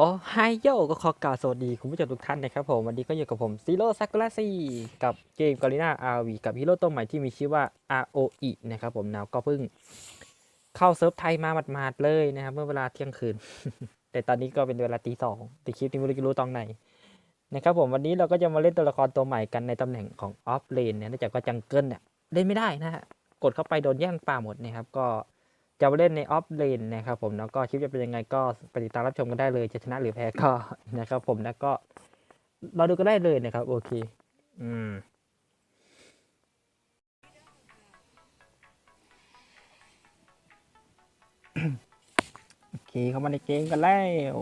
โอ้ไฮโยก็ขอกล่าวสวัสดีคุณผู้ชมทุกท่านนะครับผม วันนี้ก็อยู่กับผมซีโร่ซากุระซีกับเกมกอริน่าอาวีกับฮีโร่ตัวใหม่ที่มีชื่อว่า ROE นะครับผมนะก็เพิ่งเข้าเซิร์ฟไทยมาหมาดๆเลยนะครับ เมื่อเวลาเที่ยงคืน แต่ตอนนี้ก็เป็นเวลาตีสองแต่คลิปนี้ไม่รู้จะรู้ตอนไหนนะครับผมวันนี้เราก็จะมาเล่นตัวละครตัวใหม่กันในตำแหน่งของออฟเลนเนี่ยเนื่องจากว่าจังเกิลเนี่ยเล่นไม่ได้นะฮะกดเข้าไปโดนแย่งป่าหมดนะครับก็ จะมาเล่นในออฟเลนนะครับผมแล้วก็คลิปจะเป็นยังไงก็ไปติดตามรับชมกันได้เลยจะชนะหรือแพ้ก็นะครับผมแล้วก็เราดูกันได้เลยนะครับ โอเค อืมโอเคเข้ามาในเกมกันแล้ว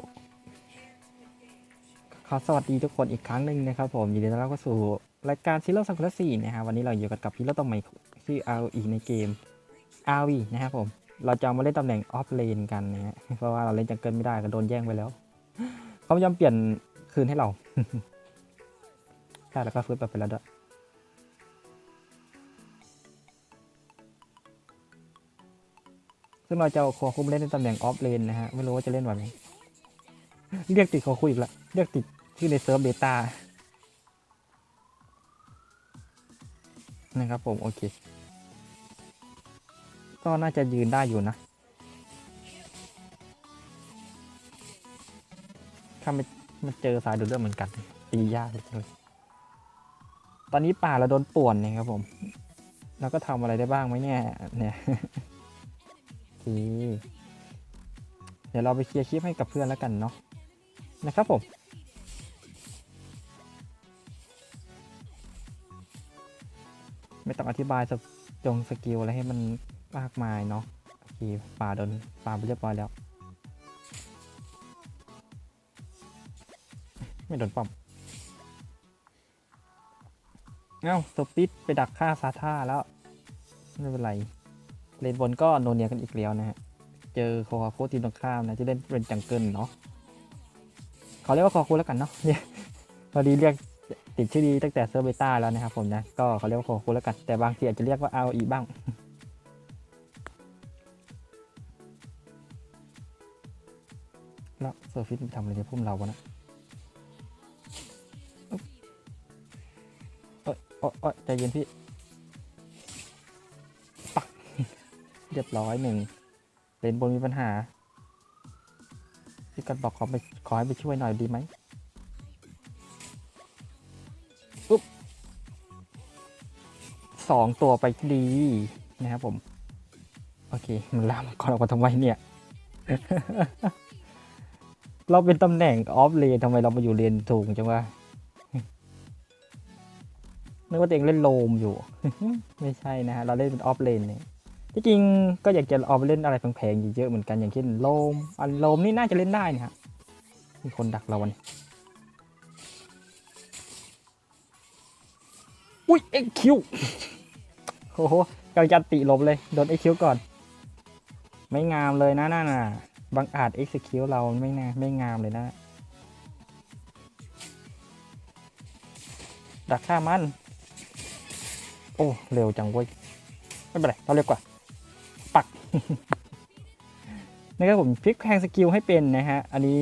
ขอสวัสดีทุกคนอีกครั้งหนึ่งนะครับผมยินดีต้อนรับเข้าสู่รายการซิลโลสังคุระสี่นะฮะวันนี้เราอยู่กันกับพี่โรตัวใหม่ชื่อ RE ในเกม RV นะครับผม เราจะมาเล่นตำแหน่งออฟเลนกันนะฮะเพราะว่าเราเล่นจังเกิลไม่ได้ก็โดนแย่งไปแล้ว เขาไม่ยอมเปลี่ยนคืนให้เราใช่แล้วก็ฟื้นไปแล้วด้วยซึ่งเราจะเอาคอคุมเล่นในตำแหน่งออฟเลนนะฮะ ไม่รู้ว่าจะเล่นไหวไหมเรียกติดคอคุยอีกละเรียกติดชื่อในเซิร์ฟเบต้านะครับผม โอเค ก็น่าจะยืนได้อยู่นะถ้าไม่มาเจอสายดูดเลือดเหมือนกันตียากเลยตอนนี้ป่าเราโดนป่วนเนี่ยครับผมเราก็ทำอะไรได้บ้างไหมเนี่ยเนี่ยโอเคเดี๋ยวเราไปเคลียร์คลิปให้กับเพื่อนแล้วกันเนาะนะครับผมไม่ต้องอธิบายสจงสกิลอะไรให้มัน มากมายเนาะโอเคป่าโดนป่าไปเรียบร้อยแล้ว ไม่โดนป้อม เอ้าสปิดไปดักฆ่าซาท่าแล้ว ไม่เป็นไร เลนบนก็โนเนียกันอีกแล้วนะฮะ เจอคอโคทีมตรงข้ามนะ จะเล่นเป็นจังเกิลเนาะเขาเรียกว่าคอโคแล้วกันเนาะเนี่ยพอดีเรียกติดชื่อดีตั้งแต่เซอร์เบต้าแล้วนะครับผมนะ ก็เขาเรียกว่าคอโคแล้วกัน แต่บางทีอาจจะเรียกว่า ROE บ้าง แล้วเซอร์ฟิตทำอะไรในพุ่มเราวะนะเอ้ยโอ๊ยโอ๊ยใจเย็นพี่ ปัก เรียบร้อยหนึ่งเลนบนมีปัญหา พี่กันบอกขอไปขอให้ไปช่วยหน่อยดีไหมอุ๊บสองตัวไปดีนะครับผม โอเค มันลามก่อนออกมาทำไมเนี่ย เราเป็นตำแหน่งออฟเลนทำไมเรามาอยู่เลนถูกจังวะนึกว่าตัวเองเล่นโลมอยู่ ไม่ใช่นะฮะ เราเล่นเป็นออฟเลนเนี่ยที่จริงก็อยากจะเอาไปเล่นอะไรแพงๆเยอะเหมือนกันอย่างเช่นโลม อันโลมนี่น่าจะเล่นได้นะฮะ มีคนดักเราวันอุ้ยเอ็กคิวโอ้โหกำลังจะติลบเลย โดนเอ็กคิวก่อน ไม่งามเลยนะน่าน่ะ บางอาจเอ็กคิวเราไม่น่าไม่งามเลยนะ ดักฆ่ามัน โอ้ เร็วจังเว้ย ไม่เป็นไร เราเร็วกว่า ปักนะครับผมพลิกแพงสกิลให้เป็นนะฮะ อันนี้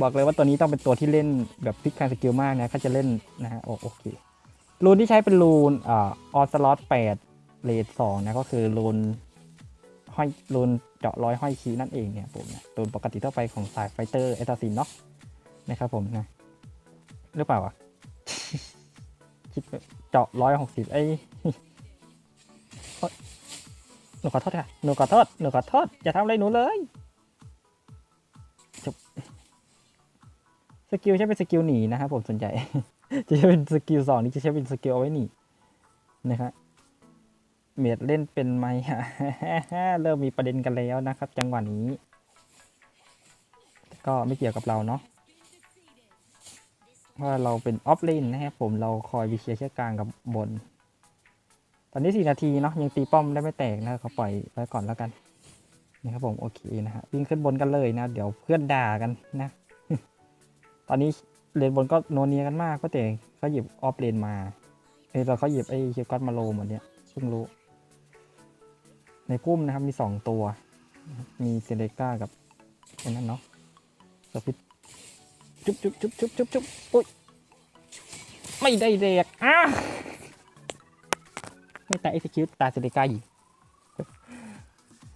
บอกเลยว่าตัวนี้ต้องเป็นตัวที่เล่นแบบพลิกแพงสกิลมากนะถ้าจะเล่นนะฮะ โอโอเค รูนที่ใช้เป็นรูนออสลอตแปดเลทสองนะ ก็คือรูน ห้อยรูนเจาะร้อยห้อยคีนั่นเองเนี่ยผมเนะรูนปกติทั่วไปของสายไฟเตอร์เอตาซินเนาะนะครับผมนะหรือเปล่าวะคิดเจาะร้อยหกสิบไอ้หนูขอโทษค่ะหนูขอโทษหนูขอโทษอย่าทำอะไรหนูเลยจบสกิลใช้เป็นสกิลหนีนะครับผมส่วนใหญ่ จะใช้เป็นสกิลสองนี่จะใช้เป็นสกิลเอาไว้หนีนะครับ เมดเล่นเป็นไหมเริ่มมีประเด็นกันแล้วนะครับ จังหวะนี้ ก็ไม่เกี่ยวกับเราเนาะว่าเราเป็นออฟเลนนะครับผมเราคอยวิเชียร์เชือกลางกับบน ตอนนี้สี่นาทีเนาะยังตีป้อมได้ไม่แตกนะเขาปล่อยไว้ก่อนแล้วกันนะครับผมโอเคนะฮะวิ่งขึ้นบนกันเลยนะ เดี๋ยวเพื่อนด่ากันนะ ตอนนี้เลนบนก็โนเนียกันมากก็แต่เขาหยิบออฟเลนมาเอยเราเขาหยิบไอ้เคียวกัสมาโลหมดเนี่ยเพิ่งรู้ ในพุ่มนะครับมีสองตัว มีเซเลก้ากับอ้นั่นเนาะสปิตจุ๊บจุ๊บจุ๊บจุ๊บจุ๊บจุ๊บอุ้ยไม่ได้เด็กอะไม่ตาย execute ตายเซเลกายิง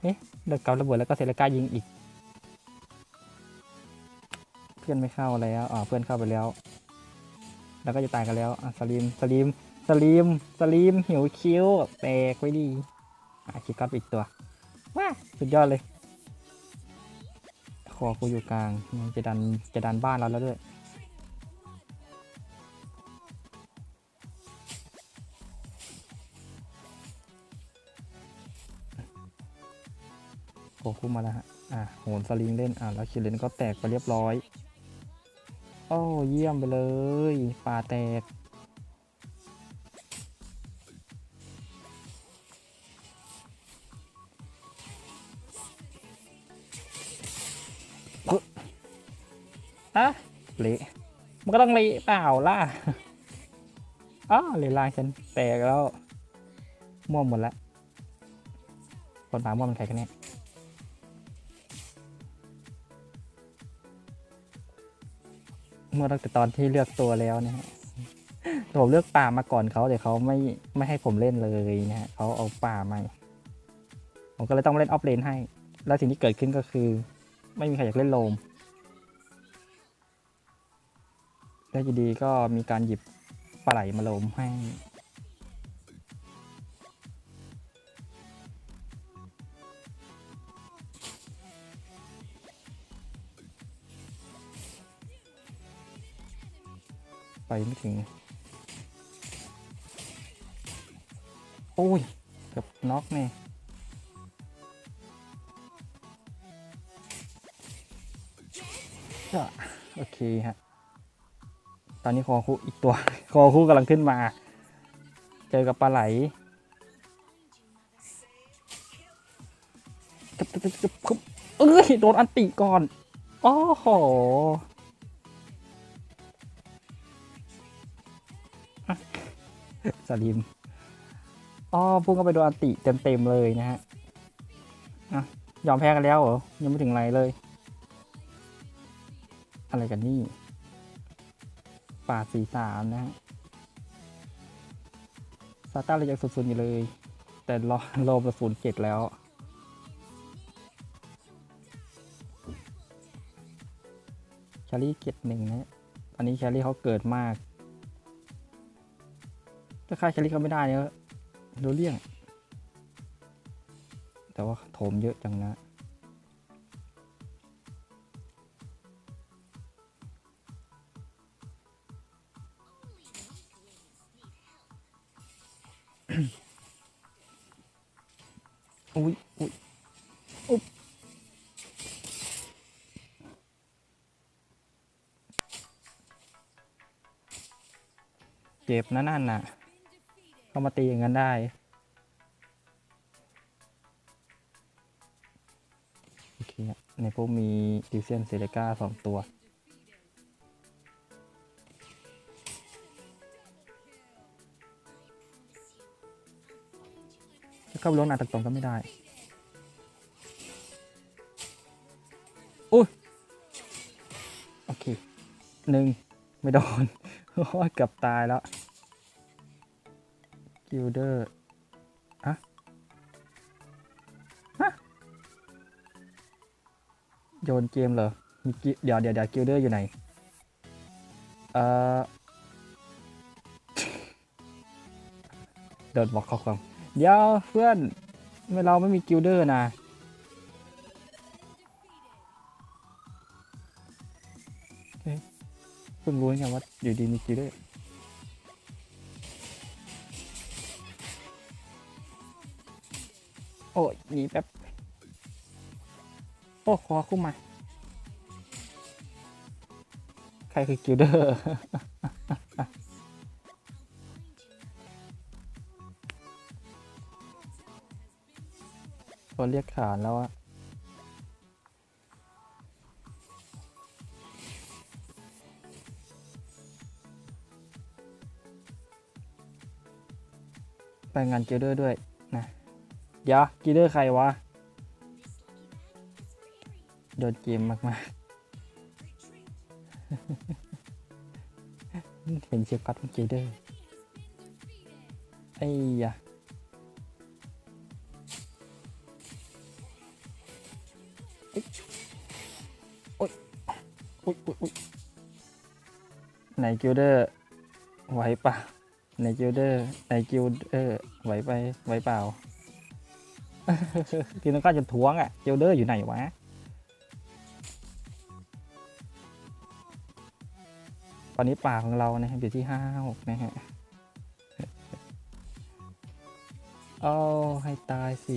เอ๊ะโดนเการะเบิดแล้วก็เซเลก้ายิงอีก เพื่อนไม่เข้าแล้วอ๋อเพื่อนเข้าไปแล้ว แล้วก็จะตายกันแล้วอะสลีมสลีมสลีมสลีมหิวคิ้วแตกไว้ดี อะคิดก๊อตไปอีกตัวว้าสุดยอดเลย คอกูอยู่กลางมันจะดันจะดันบ้านเราแล้วด้วยโอ้คู่มาแล้วฮะ อะโหนสลิงเล่น อะ แล้วคิวเลนก็แตกไปเรียบร้อย โอ้เยี่ยมไปเลย ป่าแตก ก็ต้องเละเปล่าล่ะอ้าวเลยลางฉันแตกแล้ว ม่วงหมดล้วคนปาม่วงมันใครกันเนี่ยเมื่อตั้งแต่ตอนที่เลือกตัวแล้วนะฮะผมเลือกป่ามาก่อนเขาแต่เขาไม่ไม่ให้ผมเล่นเลยนะฮะเขาเอาป่ามาผมก็เลยต้องเล่นออฟเลนให้ แล้วสิ่งที่เกิดขึ้นก็คือ ไม่มีใครอยากเล่นโลม แล้วอยู่ดีก็มีการหยิบปลาไหลมาลมให้ ไปไม่ถึง โอ้ยเกือบน็อกเนี่ยโอเคฮะ ตอนนี้คอคู่อีกตัว คอคู่กำลังขึ้นมา เจอกับปลาไหลกับกับกับกับเอ้ย โดนอันติก่อน โอ้โหสลิมอ๋อพุ่งเข้าไปโดนอันติเต็มๆเลยนะฮะอะยอมแพ้กันแล้วเหรอ ยังไม่ถึงไรเลย อะไรกันนี่ ป่าสี่สามนะฮะซาต้าเลยยังศูนย์อยู่เลย แต่รอรอประศูนย์เจ็ดแล้วชารี่เกียรติหนึ่งนะตอนนี้ชารี่เขาเกิดมาก ถ้าฆ่าชารี่เขาไม่ได้เนี่ยรู้เรื่อง แต่ว่าโถมเยอะจังนะ เจ็บนะนั่นน่ะเข้ามาตีอย่างนั้นได้ โอเคในพวกมีดิวเซียนเซเลกาสองตัวจะเข้าลงหนาตักตรงก็ไม่ได้ อุ้ย โอเคหนึ่งไม่โดนโอ้ยเกือบตายแล้ว กิลเดอร์อะฮะโยนเกมเหรอมีเดี๋ยวเดี๋ยวเดี๋ยวกิลเดอร์อยู่ไหน เอ่อเดินบอกข้อความเดี๋ยวเพื่อนไม่เราไม่มีกิลเดอร์นะเฮ้ยเพิ่งรู้ไงว่าอยู่ดีมีกิลเดอร์ โอ้ยหนีแป๊บ โอ้คอคุ้มมา ใครคือกิลเดอร์ ตัวเรียกขานแล้วอะไปงานกิลเดอร์ด้วย นะเดี๋ยวกิลเดอร์ใครวะ โดนเกมมากเห็นเชียร์กัดเมื่อกี้เด้อไอ้ยะโอ๊ยโอ๊ยโอ๊ยโอ๊ยไหนกิลเดอร์ไหวปะไหนกิลเดอร์ไหนกิลเดอร์ไหวไปไหวเปล่า ทีนั้นก็จะท้วงอะกิลเดอร์อยู่ไหนวะตอนนี้ป่าของเรานะครับอยู่ที่ห้าหกนะฮะเอาให้ตายสิ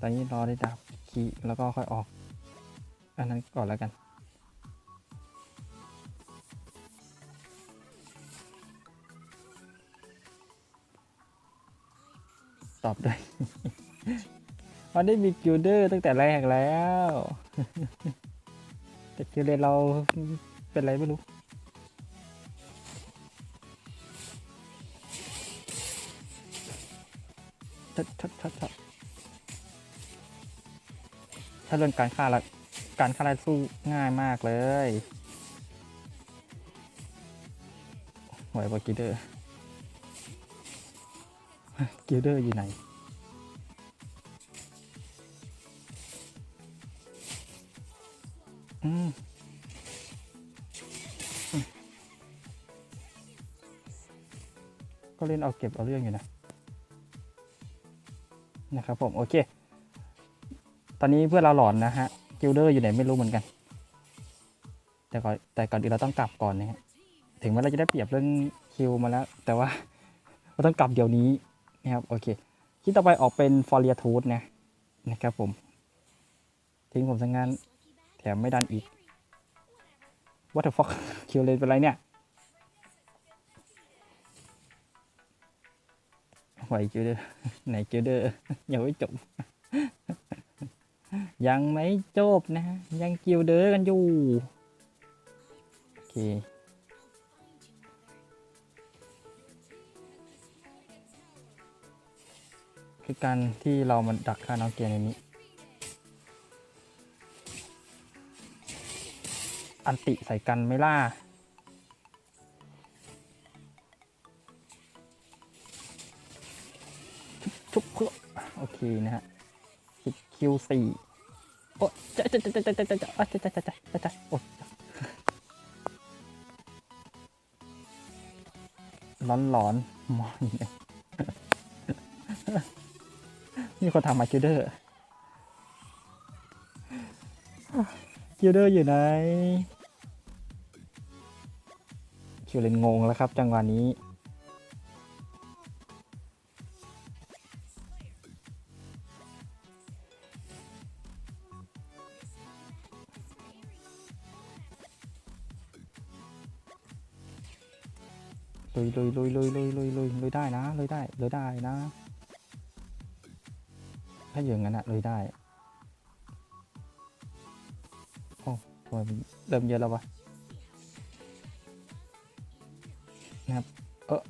ตอนนี้รอได้ดับคีย์แล้วก็ค่อยออก อันนั้นก่อนแล้วกัน ตอบด้วย มันได้มีกิลเดอร์ตั้งแต่แรกแล้ว แต่กิลเดอร์เราเป็นไรไม่รู้ชัดชัดชัดชัดถ้าเรื่องการฆ่าละการฆ่าละสู้ง่ายมากเลยหวปะกิลเดอร์ กิลเดอร์อยู่ไหน อืมก็เล่นเอาเก็บเอาเรื่องอยู่นะ นะครับผม โอเค ตอนนี้เพื่อนเราหลอนนะฮะ กิลเดอร์อยู่ไหนไม่รู้เหมือนกัน แต่ก่อนแต่ก่อนอื่นเราต้องกลับก่อนนะฮะ ถึงแม้เราจะได้เปรียบเรื่องคิวมาแล้ว แต่ว่าเราต้องกลับเดี๋ยวนี้ นะครับโอเคคิดต่อไปออกเป็นฟอร์เรียทูธนะนะครับผม ทิ้งผมสังงานแถมไม่ดันอีก What the fuck คิวเลนเป็นไรเนี่ยไหวคิวเดอร์ไหนคิวเดอร์ยังไม่จบ ยังไม่จบนะ ยังคิวเดอร์กันอยู่ โอเค คือการที่เรามันดักฆ่าน้องเกียร์ในนี้ อันติใส่กันไม่ล่า ชุบเพื่อโอเคนะฮะคิดคิวสี่โอ้จะจะจะจะจะจะจะจะจะจะจะจะจะโอ้ร้อนร้อนมอนเนี่ย นี่คนทำมาคิวเดอร์คิวเดอร์อยู่ไหนคิวเลนงงแล้วครับ จังหวะนี้ลุยลุยลุยลุยลุยลุยลุยได้นะลุยได้ลุยได้นะ ถ้าอย่างนั้นอะลุยได้โอ้ทำไมมันเริ่มเยอะแล้ววะนะครับ เออ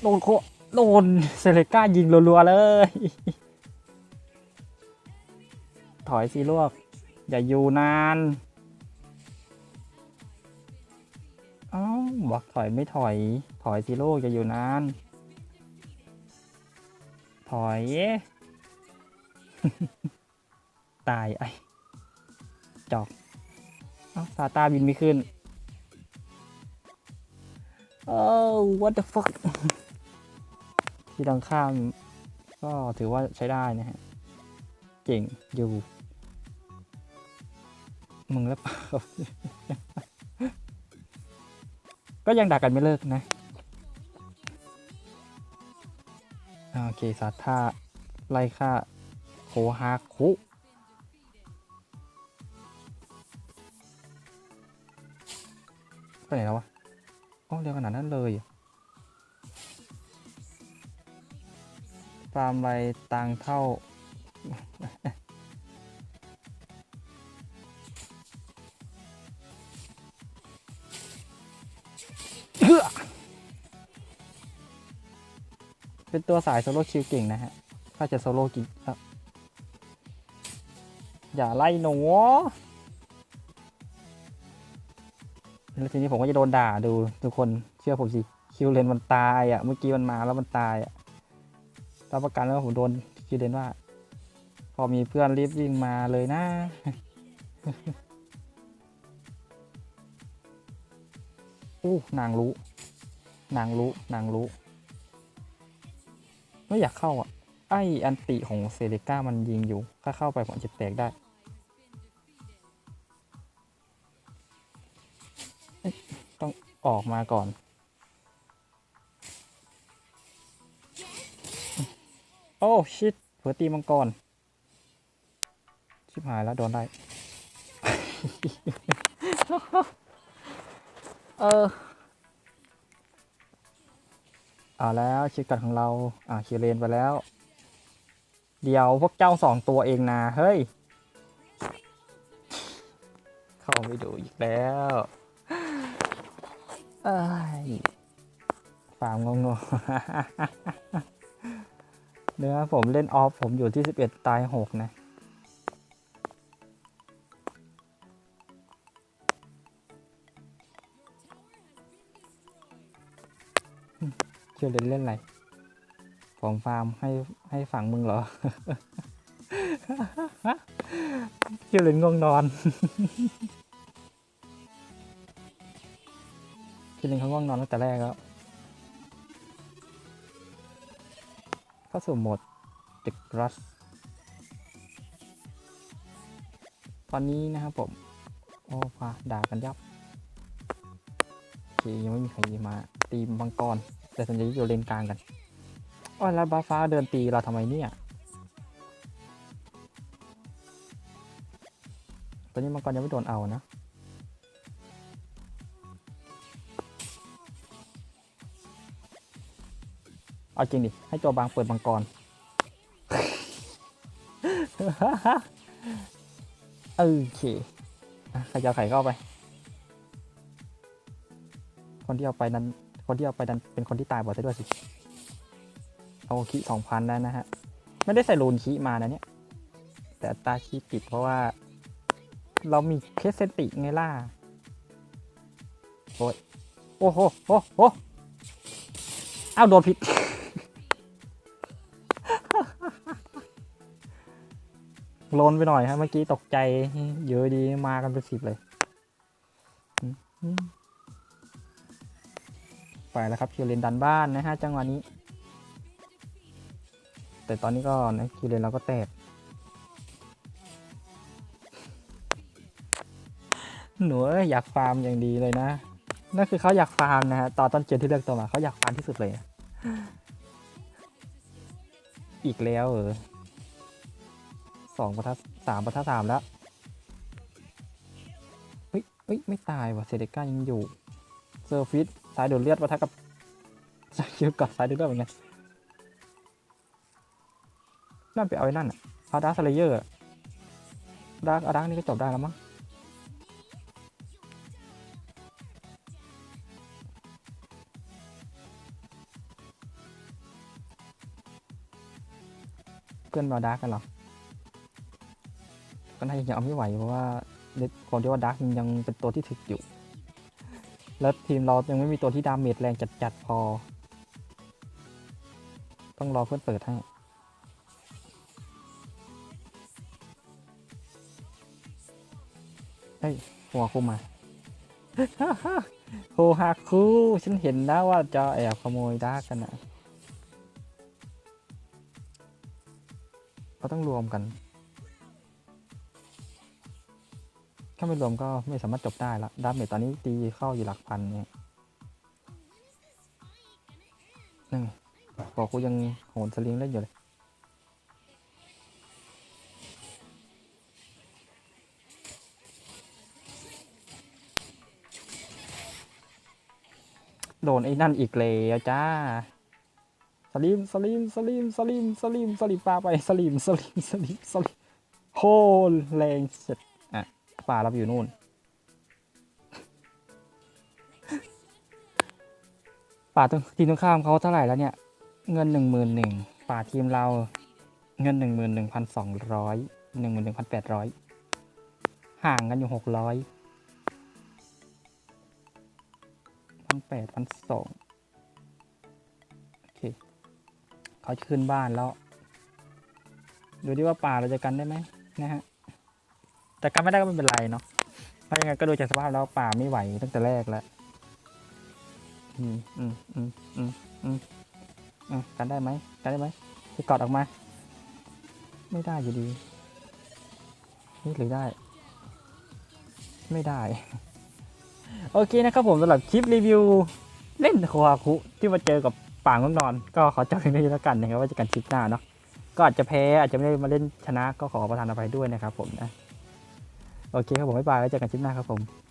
โดนโคโดนเซเลก้ายิงรัวๆเลย ถอยสิลวก อย่าอยู่นาน เอ้าบอกถอยไม่ถอย ถอยสิลูกอย่าอยู่นาน ถอย ตายไอจอกเอ้าซาตาบินไม่ขึ้นโอ้ what the fuck ที่ดังข้าม ก็ถือว่าใช้ได้นะฮะเก่งอยู่ มึงแล้วเปล่า ก็ยังด่ากันไม่เลิกนะอ่าโอเคสาธาไล่ฆ่าโคฮาคุไปไหนแล้ววะอ๋อเร็วขนาดนั้นเลยฟาร์มไรตังเท่า เป็นตัวสายโซโล่คิวเก่งนะฮะ ถ้าจะโซโล่กิงอ่อย่าไล่หนูแล้วทีนี้ผมก็จะโดนด่าดูทุกคนเชื่อผมสิ คิวเลนมันตายอะ เมื่อกี้มันมาแล้วมันตายอะรับประกันว่าผมโดนคิวเลนว่า พอมีเพื่อนรีบวิ่งมาเลยนะอู้นางรู้ นางรู้ นางรู้ ไม่อยากเข้าอะ ไออันติของเซเลก้ามันยิงอยู่ ถ้าเข้าไปผมจะแตกได้ ต้องออกมาก่อน โอ้ชิตเผื่อตีมังกร ชิบหายแล้วโดนได้ เออ เอาแล้วชิคกัดของเรา อ่าคิวเลนไปแล้ว เดี๋ยวพวกเจ้าสองตัวเองนะ เฮ้ย เข้าไปดูอีกแล้วเอ้ยฟาร์มงงเนื้อผมเล่นออฟ ผมอยู่ที่ 11 ตาย 6 นะ เชื่อเล่นเล่นอะไรผมฟาร์มให้ให้ฝั่งมึงเหรอเชื่อเล่นง่วงนอนเชื่อเล่นเขาง่วงนอนตั้งแต่แรกแล้วเข้าสู่โหมดตึกรัสตอนนี้นะครับผม โอ้พาด่ากันยับโอเคยังไม่มีใครมาตีมังกร แต่ส่วนใหญ่อยู่เลนกลางกันอ้อยแล้วบาฟ้าเดินตีเราทำไมเนี่ย ตอนนี้มังกรยังไม่โดนเอานะเอาจริงดิ ให้ตัวบางเปิดมังกร โอเคใครจะไข่เข้าไป คนที่เอาไปนั้น คนที่เอาไปนั้นเป็นคนที่ตายบ่อยซะด้วยสิ เอาคีสองพันแล้วนะฮะ ไม่ได้ใส่รูนคีมานะเนี่ย แต่ตาคีติดเพราะว่า เรามีเคสเซนติไงล่ะ โอ้ย โอ้โห โอ้โหอ้าวโดนผิด โลนไปหน่อยฮะเมื่อกี้ตกใจเยอะดีมากันเป็นสิบเลย ไปแล้วครับคิวเลนดันบ้านนะฮะจังหวะนี้ แต่ตอนนี้ก็นะคิวเลนเราก็แตกหนูอยอยากฟาร์มอย่างดีเลยนะนั่นคือเขาอยากฟาร์มนะฮะตอนต้นเกมที่เลือกตัวมาเขาอยากฟาร์มที่สุดเลย อีกแล้วเออสองประทัดสามประทัดสามแล้วเฮ้ยเฮ้ยไม่ตายว่ะเซเดก้ายังอยู่เซอร์ฟิต สายดูดเลือดปะทัดกับสายคิวกับสายดูดเลือดเหมือนกันนั่นไปเอาไอ้นั่นอะเอาดาสเลเยอร์ดาร์คเอาดาร์คนี่ก็จบได้แล้วมั้งเพื่อนมาดาร์กกันเหรอ ก็น่าจะยังเอาไม่ไหวเพราะว่าในความที่ว่าดาร์กยังเป็นตัวที่ถึกอยู่ แล้วทีมเรายังไม่มีตัวที่ดาเมจแรงจัดๆพอ ต้องรอเพื่อนเปิดให้เฮ้ยหัวคุมาโฮฮาคุฉันเห็นนะว่าจะแอบขโมยดาร์กกันนะเราต้องรวมกัน ถ้าไม่รวมก็ไม่สามารถจบได้ละดาเมจตอนนี้ตีเข้าอยู่หลักพันเนี่ยนั่งบอกกูยังโหนสลิงเล่นอยู่เลยโดนไอ้นั่นอีกเลยจ้า สลิม สลิม สลิม สลิม สลิม สลิมปลาไป สลิม สลิม สลิม สลิม โหแรงเสร็จ ปลาเราอยู่นู่น ป่าตรงทีมตรงข้ามเขาเท่าไหร่แล้วเนี่ย เงินหนึ่งหมื่นหนึ่งป่าทีมเราเงินหนึ่งหมื่นหนึ่งพันสองร้อยหนึ่งหมื่นหนึ่งพันแปดร้อยห่างกันอยู่หกร้อยพันแปดพันสองโอเคเขาขึ้นบ้านแล้ว ดูดิว่าป่าเราจะกันได้ไหมนะฮะ แต่กันไม่ได้ก็ไม่เป็นไรเนาะเพราะยังไงก็ดูจากสภาพแล้วป่าไม่ไหวตั้งแต่แรกแล้วอืมอืมอืมอืมอืมอืมกันได้ไหมกันได้ไหมที่กอดออกมา ไม่ได้อยู่ดีนี่หรือได้ ไม่ได้ โอเคนะครับผมสำหรับคลิปรีวิว เล่นโคอาคุที่มาเจอกับป่างง่วงนอน ก็ขอจบเพียงเท่านี้แล้วกันนะครับว่าจะกันคลิปหน้าเนาะก็อาจจะแพ้อาจจะไม่ได้มาเล่นชนะก็ขอประทานอภัยด้วยนะครับผมนะ โอเคครับผมบ๊ายบายไว้เจอกันคลิปหน้าครับผม